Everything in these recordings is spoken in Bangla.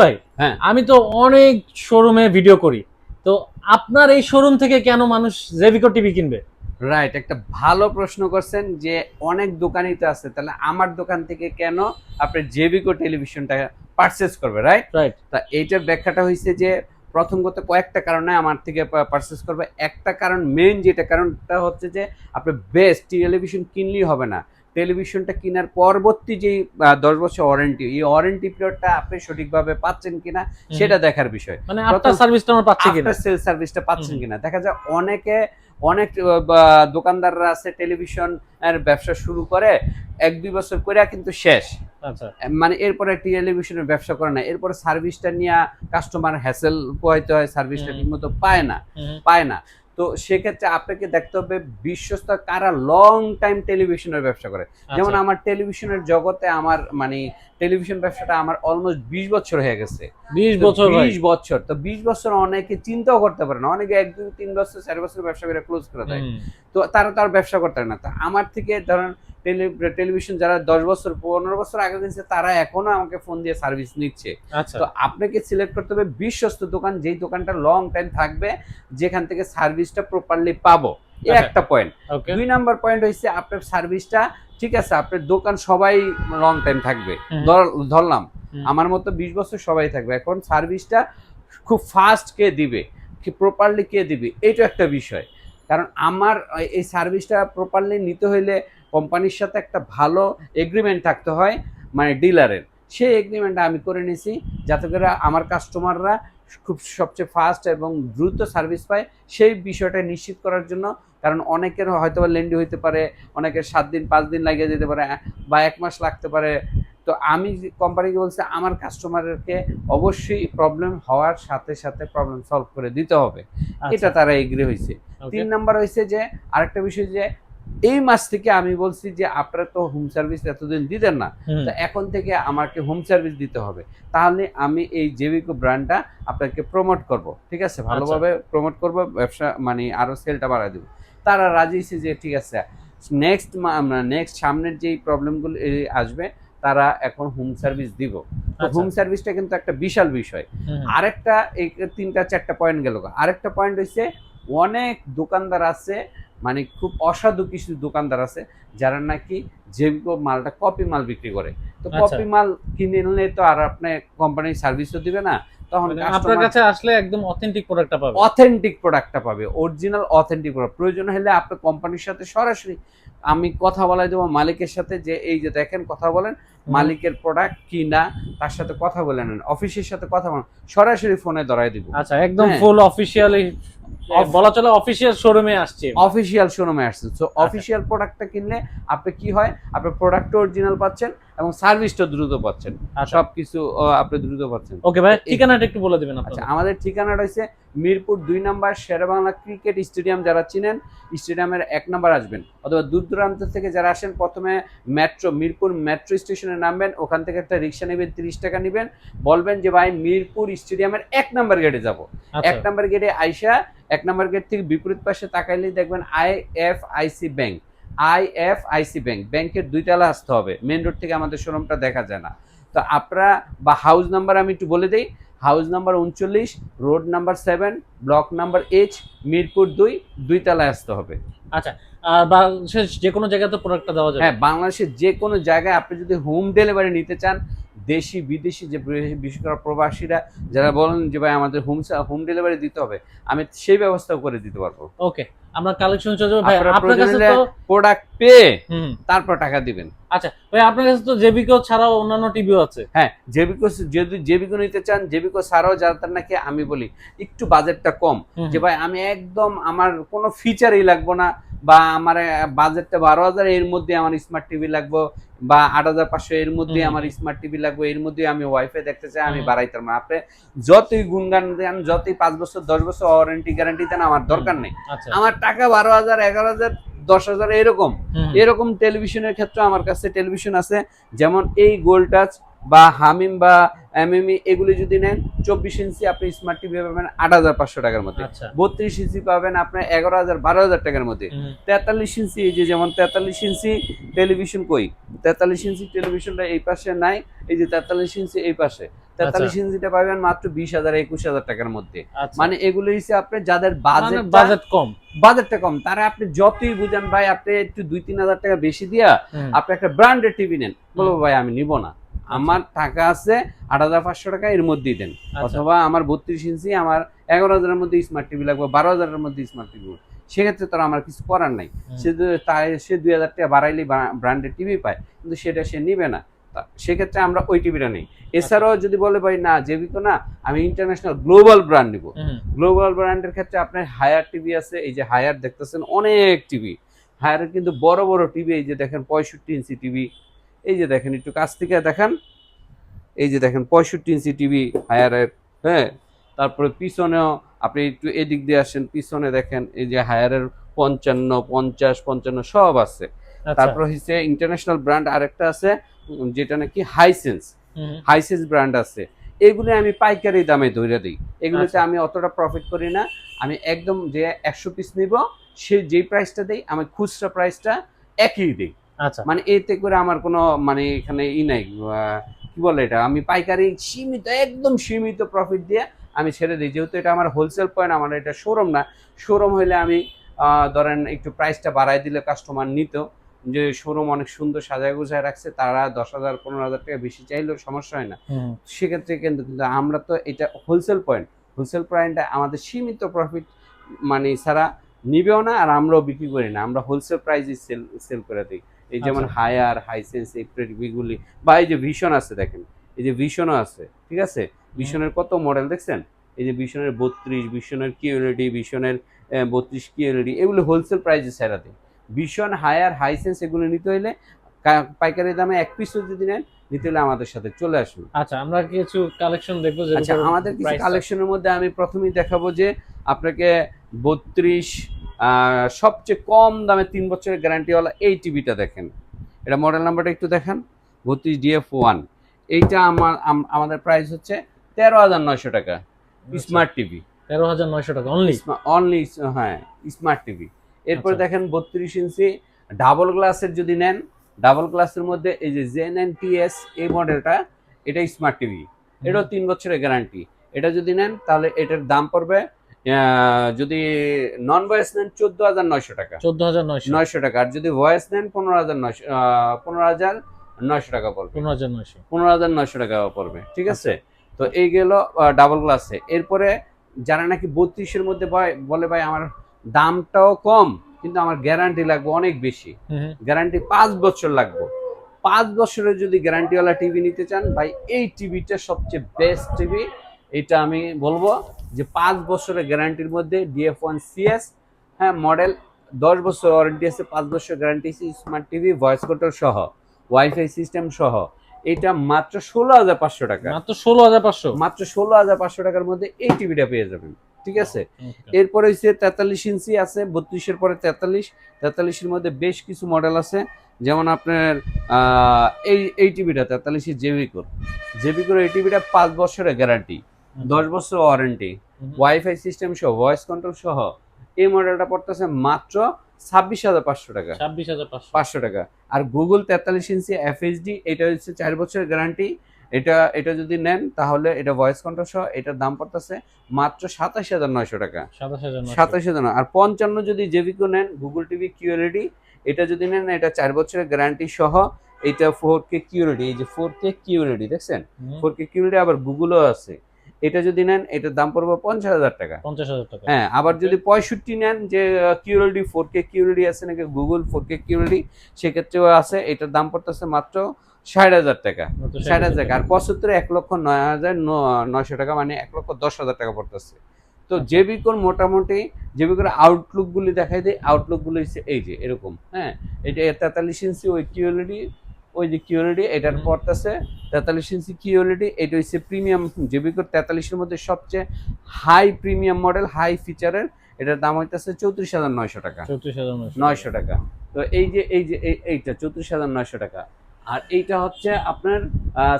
ভাই হ্যাঁ। আমি তো অনেক শোরুমে ভিডিও করি। তো আপনার এই শোরুম থেকে কেন মানুষ জেভিকো টিভি কিনবে? রাইট একটা ভালো প্রশ্ন করছেন যে অনেক দোকানই তো আছে তাহলে আমার দোকান থেকে কেন আপনি জেভিকো টেলিভিশনটা পারচেস করবে রাইট রাইট তা এইটার ব্যাখ্যাটা হয়েছে যে প্রথম কথা কয়েকটা কারণে আমার থেকে পারচেস করবে। একটা কারণ মেইন যেটা কারণটা হচ্ছে যে আপনি বেস্ট টেলিভিশন কিনলেই হবে না। টেলিভিশনটা কেনার পরবর্তী যে দশ বছর ওয়ারেন্টি এই ওয়ারেন্টি পিরিয়ডটা আপনি সঠিকভাবে পাচ্ছেন কিনা সেটা দেখার বিষয়। মানে আপনার সার্ভিসটা আমরা পাচ্ছি কিনা? সেল সার্ভিসটা পাচ্ছেন কিনা? দেখা যায় অনেকে অনেক দোকানদাররা আছে টেলিভিশন এর ব্যবসা শুরু করে এক দুই বছর করে কিন্তু শেষ। আচ্ছা। মানে এরপরে টেলিভিশনের ব্যবসা করে না এরপরে সার্ভিসটা নিয়ে কাস্টমার হ্যাসেল পোহাইতে হয় সার্ভিসটা। ঠিকমতো পায় না। পায় না। তো সেক্ষেত্রে আপনাকে দেখতে হবে বিশ্বস্ত কারা লং টাইম টেলিভিশনের ব্যবসা করে। যেমন আচ্ছা, আমার টেলিভিশনের জগতে আমার মানে টেলিভিশন ব্যবসাটা আমার অলমোস্ট বিশ বছর হয়ে গেছে। 20 বছর বিশ বছর তো বিশ বছর অনেকে চিন্তাও করতে পারে না। অনেকে এক দুই তিন বছর চার বছর ব্যবসা করে ক্লোজ করে দেয়। তো তারা তার ব্যবসা করতে পারে না। তো আমার থেকে ধরেন টেলি- টেলিভিশন যারা দশ বছর পনেরো বছর আগে কিনছে তারা এখনও আমাকে ফোন দিয়ে সার্ভিস নিচ্ছে। আচ্ছা। তো আপনাকে সিলেক্ট করতে হবে বিশ্বস্ত দোকান যেই দোকানটা লং টাইম থাকবে যেখান থেকে সার্ভিসটা প্রপারলি পাবো। আচ্ছা। একটা পয়েন্ট দুই নাম্বার পয়েন্ট হচ্ছে আপনার সার্ভিসটা ঠিক আছে আপনার দোকান সবাই লং টাইম থাকবে। ধর- ধরলাম আমার মতো বিশ বছর সবাই থাকবে। এখন সার্ভিসটা খুব ফাস্ট কে দিবে? কি প্রপারলি কে দিবে? এইটা একটা বিষয়। কারণ আমার এই সার্ভিসটা প্রপারলি নিতে হইলে কোম্পানির সাথে একটা ভালো এগ্রিমেন্ট থাকতে হয় মানে ডিলারের সেই এগ্রিমেন্টটা আমি করে নিয়েছি যাতে করে আমার কাস্টমাররা খুব সবচেয়ে ফাস্ট এবং দ্রুত সার্ভিস পায়। সেই বিষয়টা নিশ্চিত করার জন্য কারণ অনেকের হয়তো বা লেন্ডি হইতে পারে অনেকের সাত দিন পাঁচ দিন লাগিয়ে যেতে পারে বা এক মাস লাগতে পারে। তো আমি কোম্পানিকে বলছি আমার কাস্টমারকে অবশ্যই প্রবলেম হওয়ার সাথে সাথে প্রবলেম সলভ করে দিতে হবে। আচ্ছা, এটা তারা এগ্রি হয়েছে তিন নাম্বার হয়েছে যে আরেকটা বিষয় যে এই মাস থেকে আমি বলছি যে আপনারা তো হোম সার্ভিস এতদিন দিতেন না তো এখন থেকে আমাকে হোম সার্ভিস দিতে হবে। তাহলে আমি এই জেবিকো ব্র্যান্ডটা আপনাকে প্রমোট করব ঠিক আছে? ভালোভাবে প্রমোট করব ব্যবসা মানে আরও সেলটা বাড়ায় দেবো। তারা রাজি হয়েছে যে ঠিক আছে নেক্সট নেক্সট সামনের যেই প্রবলেমগুলো আসবে তারা এখন হোম সার্ভিস দিব। তো আচ্ছা, হোম সার্ভিসটা কিন্তু একটা বিশাল বিষয়। আরেকটা এই তিনটা চারটা পয়েন্ট গেল আরেকটা পয়েন্ট হচ্ছে অনেক দোকানদার আছে মানে খুব অসাধু কিছু দোকানদার আছে যারা নাকি জৈবিক মালটা কপি মাল বিক্রি করে। তো আচ্ছা। কপি মাল কিনলে নিলে তো আর আপনি কোম্পানির সার্ভিসও দিবে না তখন মানে আপনার কাছে আসলে একদম অথেন্টিক প্রোডাক্টটা পাবে। অথেন্টিক প্রোডাক্টটা পাবে অরিজিনাল অথেন্টিক প্রোডাক্ট প্রয়োজন হলে আপনি কোম্পানির সাথে সরাসরি আমি কথা বলাই দেবো মালিকের সাথে যে এই যে দেখেন কথা বলেন মালিকের প্রোডাক্ট কি না তার সাথে কথা বলে নেন অফিসের সাথে কথা বলেন সরাসরি ফোনে ধরাই দিব। আচ্ছা একদম হ্যাঁ। ফুল অফিসিয়ালি বলা চলে অফিসিয়াল শোরুমে আসছে। অফিসিয়াল শোরুমে আসছে। সো অফিসিয়াল প্রোডাক্টটা কিনলে আপনি কি হয় আপনি প্রোডাক্ট অরিজিনাল পাচ্ছেন এবং সার্ভিসটা দ্রুত পাচ্ছেন। আচ্ছা। সবকিছু আপনি দ্রুত পাচ্ছেন। ওকে ভাই ঠিকানাটা একটু বলে দিবেন আচ্ছা আমাদের ঠিকানাটা রয়েছে মিরপুর দুই নাম্বার শেরেবাংলা ক্রিকেট স্টেডিয়াম যারা চিনেন স্টেডিয়ামের এক নাম্বার আসবেন। অথবা দূর দূরান্ত থেকে যারা আসেন প্রথমে মেট্রো মিরপুর মেট্রো স্টেশনে নামবেন ওখান থেকে একটা রিক্সা নেবেন তিরিশ টাকা নেবেন। বলবেন যে ভাই মিরপুর স্টেডিয়ামের এক নাম্বার গেটে যাব। আচ্ছা। এক নাম্বার গেটে আইসা এক নাম্বার গেট থেকে বিপরীত পাশে তাকাইলেই দেখবেন I F IC bank. I F IC bank. ব্যাংকের দুইতলা আসতে হবে। মেন রোড থেকে আমাদের শোরুমটা দেখা যায় না। তো আপনারা বা হাউস নাম্বার আমি একটু বলে দিই। হাউস নাম্বার উনচল্লিশ road number seven block number H Mirpur দুই দুই তলায় আসতে হবে। আচ্ছা বাংলাদেশের যে কোনো জায়গাতে প্রোডাক্টটা দেওয়া যাবে। হ্যাঁ বাংলাদেশের যে কোনো জায়গায় আপনি যদি হোম ডেলিভারি নিতে চান দেশি বিদেশি যে বিশেষ করে প্রবাসীরা যারা বলেন যে ভাই আমাদের হোম হোম ডেলিভারি দিতে হবে আমি সেই ব্যবস্থাও করে দিতে পারব। ওকে আমরা কালেকশন চলে যাব ভাই আপনার কাছে তো প্রোডাক্ট পেয়ে তারপর টাকা দিবেন। আচ্ছা ভাই আপনার কাছে তো জেবিকো ছাড়াও অন্যান্য টিভিও আছে। হ্যাঁ জেবিকো যদি জেবিকো নিতে চান জেবিকো ছাড়াও যাদের নাকি আমি বলি একটু বাজেটটা কম। যে ভাই আমি একদম আমার কোনো ফিচারই লাগবো না বা আমার বাজেটটা বারো হাজার এর মধ্যে আমার স্মার্ট টিভি লাগবো বা আট হাজার পাঁচশো এর মধ্যে আমার স্মার্ট টিভি লাগবে এর মধ্যে আমি ওয়াইফাই দেখতে চাই আমি। বাড়াইতাম না আপনি যতই গুণগান দেন যতই পাঁচ বছর দশ বছর ওয়ারেন্টি গ্যারান্টি দেন আমার দরকার নেই। আচ্ছা। আমার টাকা বারো হাজার এগারো হাজার দশ হাজার এরকম। এরকম টেলিভিশনের ক্ষেত্রে আমার কাছে টেলিভিশন আছে। যেমন এই গোল টাচ বা হামিম বা এমএমই এগুলি যদি নেন চব্বিশ ইঞ্চি আপনি স্মার্ট টিভি পাবেন আট হাজার পাঁচশো টাকার মধ্যে। আচ্ছা। বত্রিশ ইঞ্চি পাবেন আপনার এগারো হাজার বারো হাজার টাকার মধ্যে। তেতাল্লিশ ইঞ্চি এই যে যেমন তেতাল্লিশ ইঞ্চি টেলিভিশন কই? তেতাল্লিশ ইঞ্চি টেলিভিশনটা এই পাশে নাই এই যে তেতাল্লিশ ইঞ্চি এই পাশে। তেতাল্লিশ ইঞ্চিটা পাবেন মাত্র বিশ হাজার একুশ হাজার টাকার মধ্যে। আচ্ছা। মানে এগুলো হচ্ছে আপনি যাদের মানে বাজেট বাজেট কম। বাজেটটা কম। তারা আপনি যতই বুঝান ভাই আপনি একটু দুই তিন হাজার টাকা বেশি দিয়া আপনি একটা ব্র্যান্ডের টিভি নেন। বলব ভাই আমি নিব না। আমার টাকা আছে আট হাজার পাঁচশো টাকা এর মধ্যেই দেন। আচ্ছা। অথবা আমার বত্রিশ ইঞ্চি আমার এগারো হাজারের মধ্যে স্মার্ট টিভি লাগবে বারো হাজারের মধ্যে স্মার্ট টিভি সেক্ষেত্রে তো আমার কিছু করার নাই। সে তাই সে দুই হাজার টাকা বাড়াইলে ব্র্যান্ডের টিভি পায় কিন্তু সেটা সে নিবে না। সেক্ষেত্রে আমরা ওই টিভিটা নেই। এছাড়াও যদি বলে ভাই না জেবিকো না আমি ইন্টারন্যাশনাল গ্লোবাল ব্র্যান্ড নিব। গ্লোবাল ব্র্যান্ডের ক্ষেত্রে আপনার হায়ার টিভি আছে এই যে হায়ার দেখতেছেন অনেক টিভি হায়ারের কিন্তু বড় বড় টিভি এই যে দেখেন পঁয়ষট্টি ইঞ্চি টিভি এই যে দেখেন একটু কাছ থেকে দেখান। এই যে দেখেন পঁয়ষট্টি ইঞ্চি টিভি হায়ারের হ্যাঁ? তারপরে পিছনেও আপনি একটু এদিক দিয়ে আসেন পিছনে দেখেন এই যে হায়ারের পঞ্চান্ন পঞ্চাশ পঞ্চান্ন সব আছে। আচ্ছা, তারপর হচ্ছে ইন্টারন্যাশনাল ব্র্যান্ড আরেকটা আছে যেটা নাকি হাইসেন্স হাইসেন্স ব্র্যান্ড আছে। এগুলো আমি পাইকারি দামে ধরে দিই। এগুলোতে আচ্ছা। আমি অতটা প্রফিট করি না। আমি একদম যে একশো পিস নিব সে যেই প্রাইসটা দেই আমি খুচরা প্রাইসটা একই দিই। মানে এতে করে আমার কোনো মানে এখানে ই নাই কি বলে এটা? আমি পাইকারি সীমিত একদম সীমিত প্রফিট দিয়ে আমি ছেড়ে দিই। যেহেতু এটা আমার হোলসেল পয়েন্ট আমার এটা শোরুম না। শোরুম হলে আমি ধরেন একটু প্রাইসটা বাড়াই দিলে কাস্টমার নিত। যে শোরুম অনেক সুন্দর সাজায় গুছায় রাখছে তারা দশ হাজার পনেরো হাজার টাকা বেশি চাইলেও সমস্যা হয় না। সেক্ষেত্রে কিন্তু কিন্তু আমরা তো এটা হোলসেল পয়েন্ট হোলসেল পয়েন্টটা আমাদের সীমিত প্রফিট মানে ছাড়া নিবেও না আর আমরাও বিক্রি করি না। আমরা হোলসেল প্রাইসে সেল সেল করে দিই। এই যেমন আচ্ছা। হায়ার হাইসেন্স এই টিভিগুলি বা এই যে ভিশন আছে দেখেন এই যে ভিশনও আছে ঠিক আছে? ভিশনের কত মডেল দেখছেন? এই যে ভিশনের বত্রিশ ভিশনের কিউএলডি ভিশনের বত্রিশ কিউএলডি এগুলো হোলসেল প্রাইসে ছেড়া দিই ভিশন হায়ার হাইসেন্স এগুলো নিতে হলে কা- পাইকারি দামে এক পিসও যদি নেন নিতে হলে আমাদের সাথে চলে আসুন। আচ্ছা আমরা কিছু কালেকশন দেখব আচ্ছা আমাদের কিছু কালেকশনের মধ্যে আমি প্রথমেই দেখাবো যে আপনাকে বত্রিশ সবচেয়ে কম দামে তিন বছরের গ্যারান্টিওয়ালা এই টিভিটা দেখেন। এটা মডেল নাম্বারটা একটু দেখেন। বত্রিশ ডিএফ ওয়ান এইটা আমার আমাদের প্রাইস হচ্ছে তেরো হাজার নয়শো টাকা। স্মার্ট টিভি তেরো হাজার নয়শো টাকা অনলি অনলি হ্যাঁ স্মার্ট টিভি এরপর আচ্ছা। দেখেন বত্রিশ ইঞ্চি ডাবল গ্লাসের যদি নেন ডাবল গ্লাসের মধ্যে এই যে জেন এন টিএস এই মডেলটা এটা স্মার্ট টিভি এটাও তিন বছরের গ্যারান্টি এটা যদি নেন তাহলে এটার দাম পড়বে যদি নন ভয়েস নেন চোদ্দ হাজার নয়শো টাকা। চোদ্দ হাজার নয়শো। নয়শো টাকা। আর যদি ভয়েস নেন পনেরো হাজার নয়শো পনেরো হাজার নয়শো টাকা পড়বে। পনেরো হাজার নয়শো। পনেরো হাজার নয়শো টাকা পড়বে ঠিক আছে? তো এই গেল ডাবল গ্লাসে এরপরে যারা নাকি বত্রিশের মধ্যে বলে ভাই আমার দামটাও কম কিন্তু আমার গ্যারান্টি লাগবে অনেক বেশি। গ্যারান্টি পাঁচ বছর লাগবে। পাঁচ বছরের যদি গ্যারান্টিওয়ালা টিভি নিতে চান ভাই এই টিভিটা সবচেয়ে বেস্ট টিভি এটা আমি বলব যে পাঁচ বছরের গ্যারান্টির মধ্যে ডিএফ ওয়ান সিএস হ্যাঁ মডেল দশ বছর ওয়ারেন্টি আছে পাঁচ বছর গ্যারান্টি আছে স্মার্ট টিভি ভয়েস কন্ট্রোল সহ ওয়াইফাই সিস্টেম সহ। এটা মাত্র ষোলো হাজার পাঁচশো টাকা। মাত্র ষোলো হাজার পাঁচশো? মাত্র ষোলো হাজার পাঁচশো টাকার মধ্যে এই টিভিটা পেয়ে যাবেন ঠিক আছে? এরপরে হচ্ছে তেতাল্লিশ ইঞ্চি আছে বত্রিশের পরে তেতাল্লিশ। তেতাল্লিশের মধ্যে বেশ কিছু মডেল আছে যেমন আপনার এই এই টিভিটা তেতাল্লিশের জেবিকোর জেবিকোর এই টিভিটা পাঁচ বছরের গ্যারান্টি দশ বছর ওয়ারেন্টি ওয়াইফাই সিস্টেম সহ ভয়েস কন্ট্রোল সহ এই মডেলটা পড়তেছে মাত্র ছাব্বিশ হাজার পাঁচশো টাকা। ছাব্বিশ হাজার পাঁচশো। টাকা। আর গুগল তেতাল্লিশ ইঞ্চি এফএইচডি এটা হচ্ছে চার বছরের গ্যারান্টি এটা এটা যদি নেন তাহলে এটা ভয়েস কন্ট্রোল সহ এটার দাম পড়তেছে মাত্র সাতাশ হাজার নয়শো টাকা। সাতাশ হাজার। আর পঞ্চান্ন যদি জেভিকো নেন গুগল টিভি কিউএলইডি এটা যদি নেন এটা চার বছরের গ্যারান্টি সহ এটা ফোর কে কিউএলইডি এই যে ফোর কে কিউএলইডি দেখছেন? ফোর কে কিউএলইডি আবার গুগলও আছে। এটা যদি নেন এটার দাম পড়বে পঞ্চাশ হাজার টাকা। পঞ্চাশ হাজার টাকা। হ্যাঁ আবার যদি পঁয়ষট্টি নেন যে কিউএলডি ফোর কে কিউএলডি আছে নাকি গুগল ফোর কে কিউএলডি সেক্ষেত্রেও আছে এটার দাম পড়তেছে মাত্র ষাট হাজার টাকা। ষাট হাজার টাকা। আর পঁচাত্তর এক লক্ষ নয় হাজার নয়শো টাকা মানে এক লক্ষ দশ হাজার টাকা পড়তেছে। তো যে জেবিকোর মোটামুটি যে জেবিকোর আউটলুকগুলি দেখাই দেয় আউটলুকগুলি হচ্ছে এই যে এরকম হ্যাঁ এটা তেতাল্লিশ ইঞ্চি ওই কিউএলডি ওই যে কিউএলডি এটার। পড়তেছে তেতাল্লিশ ইঞ্চি কিউএলডি এটা হচ্ছে প্রিমিয়াম জেবিকোর তেতাল্লিশের মধ্যে সবচেয়ে হাই প্রিমিয়াম মডেল হাই ফিচারের এটার দাম হইতেছে চৌত্রিশ হাজার নয়শো টাকা। চৌত্রিশ হাজার নয়শো টাকা। তো এই যে এই যে এইটা চৌত্রিশ হাজার নয়শো টাকা। আর এইটা হচ্ছে আপনার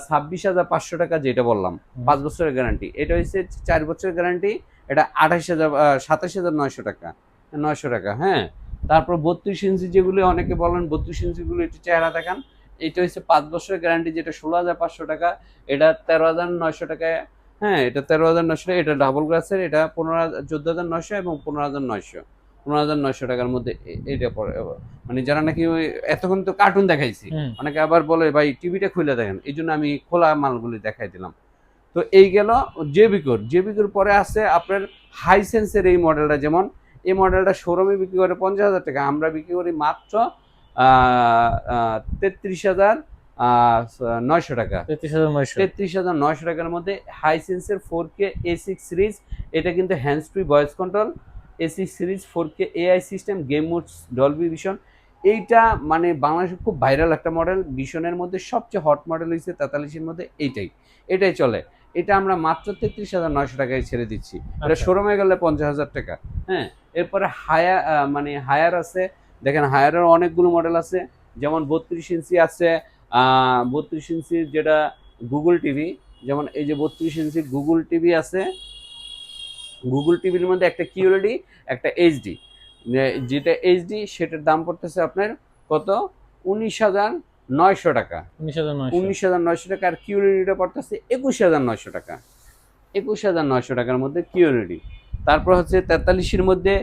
ছাব্বিশ হাজার পাঁচশো টাকা যেটা বললাম পাঁচ বছরের গ্যারান্টি এটা হচ্ছে চার বছরের গ্যারান্টি এটা আঠাশ হাজার সাতাশ হাজার নয়শো টাকা। নয়শো টাকা হ্যাঁ? তারপর বত্রিশ ইঞ্চি যেগুলো অনেকে বলেন বত্রিশ ইঞ্চিগুলো একটু চেহারা দেখান এটা হচ্ছে পাঁচ বছরের গ্যারান্টি যেটা ষোলো হাজার পাঁচশো টাকা এটা তেরো হাজার নয়শো টাকায় হ্যাঁ এটা তেরো হাজার নয়শো টাকা এটা ডাবল গ্লাসের এটা পনেরো হাজার চোদ্দ হাজার নয়শো এবং পনেরো হাজার নয়শো। পনেরো হাজার নয়শো টাকার মধ্যে এটা পড়ে মানে যারা নাকি ওই এতক্ষণ তো কার্টুন দেখাইছি অনেকে আবার বলে ভাই টিভিটা খুলে দেখেন। এই জন্য আমি খোলা মালগুলি দেখাই দিলাম। তো এই গেল জেবিকোর জেবিকোর পরে আছে আপনার হাইসেন্সের এই মডেলটা যেমন এই মডেলটা শোরুমে বিক্রি করে পঞ্চাশ হাজার টাকা আমরা বিক্রি করি মাত্র তেত্রিশ হাজার নয়শো টাকা। তেত্রিশ হাজার নয়শো। টাকার মধ্যে হাইসেন্সের four K A six series এটা কিন্তু hands free voice control A six series four K AI system game modes Dolby vision এইটা মানে বাংলাদেশে খুব ভাইরাল একটা মডেল ভিশনের মধ্যে সবচেয়ে হট মডেল হয়েছে তেতাল্লিশের মধ্যে এইটাই। এটাই চলে। এটা আমরা মাত্র তেত্রিশ হাজার নয়শো টাকায় ছেড়ে দিচ্ছি। এটা আচ্ছা। শোরুমে গেলে পঞ্চাশ হাজার টাকা। হ্যাঁ এরপরে হায়া মানে হায়ার আছে দেখেন হায়ারের অনেকগুলো মডেল আছে যেমন বত্রিশ ইঞ্চি আছে বত্রিশ ইঞ্চির যেটা গুগল টিভি যেমন এই যে বত্রিশ ইঞ্চি গুগল টিভি আছে গুগল টিভির মধ্যে একটা কিউএলডি একটা এইচডি যেটা এইচডি সেটার দাম পড়তেছে আপনার কত? উনিশ হাজার নয়শো টাকা। উনিশ হাজার নয়শো। উনিশ হাজার নয়শো টাকা আর কিউএলডিটা পড়তেছে একুশ হাজার নয়শো টাকা। একুশ হাজার নয়শো টাকার মধ্যে কিউএলডি তারপর হচ্ছে তেতাল্লিশের মধ্যে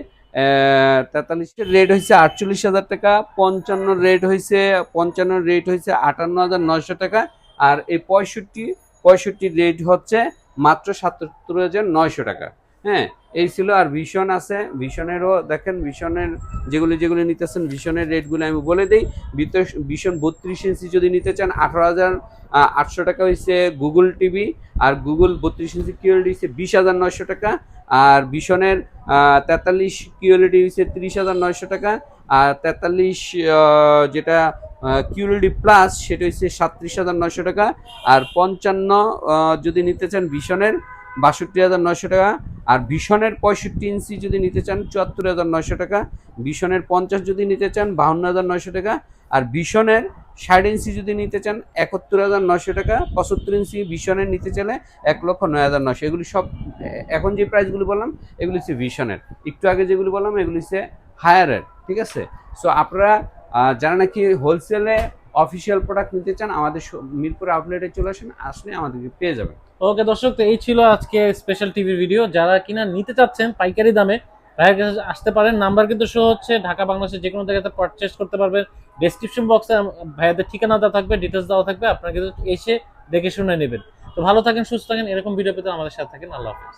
তেতাল্লিশের রেট হয়েছে আটচল্লিশ হাজার টাকা, পঞ্চান্ন রেট হয়েছে পঞ্চান্ন রেট হয়েছে আটান্ন হাজার নয়শো টাকা, আর এই পঁয়ষট্টি পঁয়ষট্টি রেট হচ্ছে মাত্র সাতাত্তর হাজার নয়শো টাকা। হ্যাঁ এই ছিল আর ভিশন আছে। ভিশনেরও দেখেন ভিশনের যেগুলি যেগুলি নিতেছেন ভিশনের রেটগুলো আমি বলে দিই। ভিশন বত্রিশ ইঞ্চি যদি নিতে চান, আঠারো হাজার আটশো টাকা হয়েছে গুগল টিভি আর গুগল বত্রিশ ইঞ্চি কিউএলডি হচ্ছে বিশ হাজার নয়শো টাকা, আর ভিশনের তেতাল্লিশ কিউএলডি হচ্ছে তিরিশ হাজার নয়শো টাকা, আর তেতাল্লিশ যেটা কিউএলডি প্লাস সেটা হচ্ছে সাতত্রিশ হাজার নয়শো টাকা, আর পঞ্চান্ন যদি নিতে চান ভিশনের বাষট্টি হাজার নয়শো টাকা। আর ভিশনের পঁয়ষট্টি ইঞ্চি যদি নিতে চান, চুয়াত্তর হাজার নয়শো টাকা। ভিশনের পঞ্চাশ যদি নিতে চান, বাহান্ন হাজার নয়শো টাকা। আর ভিশনের ষাট ইঞ্চি যদি নিতে চান, একাত্তর হাজার নয়শো টাকা। পঁচাত্তর ইঞ্চি ভিশনের নিতে চাইলে এক লক্ষ নয় হাজার নয়শো। এগুলি সব, এখন যে প্রাইসগুলি বললাম, এগুলি হচ্ছে ভিশনের একটু আগে যেগুলি বললাম, এগুলি হচ্ছে হায়ারের ঠিক আছে? সো আপনারা যারা নাকি হোলসেলে অফিসিয়াল প্রোডাক্ট নিতে চান, আমাদের মিরপুর আউটলেটে চলে আসেন, আসলে আমাদেরকে পেয়ে যাবেন। ওকে দর্শক, তো এই ছিল আজকে স্পেশাল টিভির ভিডিও যারা কিনা নিতে চাচ্ছেন পাইকারি দামে, ভাইয়ের কাছে আসতে পারেন। নাম্বার কিন্তু শো হচ্ছে, ঢাকা, বাংলাদেশের যে কোনো জায়গাতে পারচেস করতে পারবেন। ডিসক্রিপশন বক্সে ভাইয়াদের ঠিকানা দেওয়া থাকবে ডিটেলস দেওয়া থাকবে, আপনারা কিন্তু এসে দেখে শুনে নেবেন। তো ভালো থাকেন, সুস্থ থাকেন, এরকম ভিডিও পেতে আমাদের সাথে থাকেন। আল্লাহ হাফেজ।